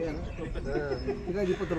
टोपी आहे ना ती काय ती पत्र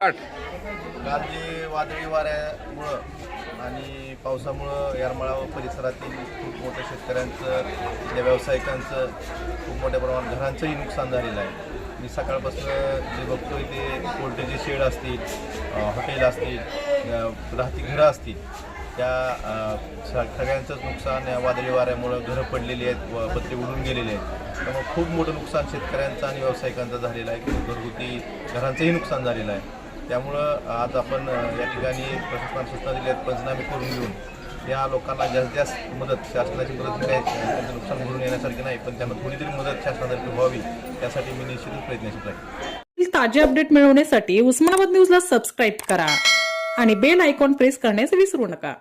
केली वादळी वाऱ्यामुळं आणि पावसामुळं येरमाळा व परिसरातील खूप मोठ्या शेतकऱ्यांचं त्या व्यावसायिकांचं खूप मोठ्या प्रमाणात घरांचंही नुकसान झालेलं आहे. मी सकाळपासून जे बघतोय ते पोल्ट्रीचे शेड असतील हॉटेल असतील राहती घरं असतील त्या स- सगळ्यांचंच नुकसान या वादळी वाऱ्यामुळं घरं पडलेली आहेत व पत्रे उडून गेलेले आहेत. त्यामुळे खूप मोठं नुकसान शेतकऱ्यांचं आणि व्यावसायिकांचं झालेलं आहे. घरगुती घरांचंही नुकसान झालेलं आहे. त्यामुळं आज आपण या ठिकाणी प्रशासनाला सूचना दिल्या आहेत पंचनामे करून घेऊन. या लोकांना जास्तीत जास्त मदत शासनाची मदत म्हणजे काय? त्यांचं नुकसान भरून येण्यासारखी नाही पण त्यांना थोडी तरी मदत शासनातर्फे व्हावी त्यासाठी मी निश्चितच प्रयत्नशील आहे. ताजे अपडेट मिळवण्यासाठी उस्मानाबाद न्यूजला सबस्क्राईब करा आणि बेल आयकॉन प्रेस करण्यास विसरू नका.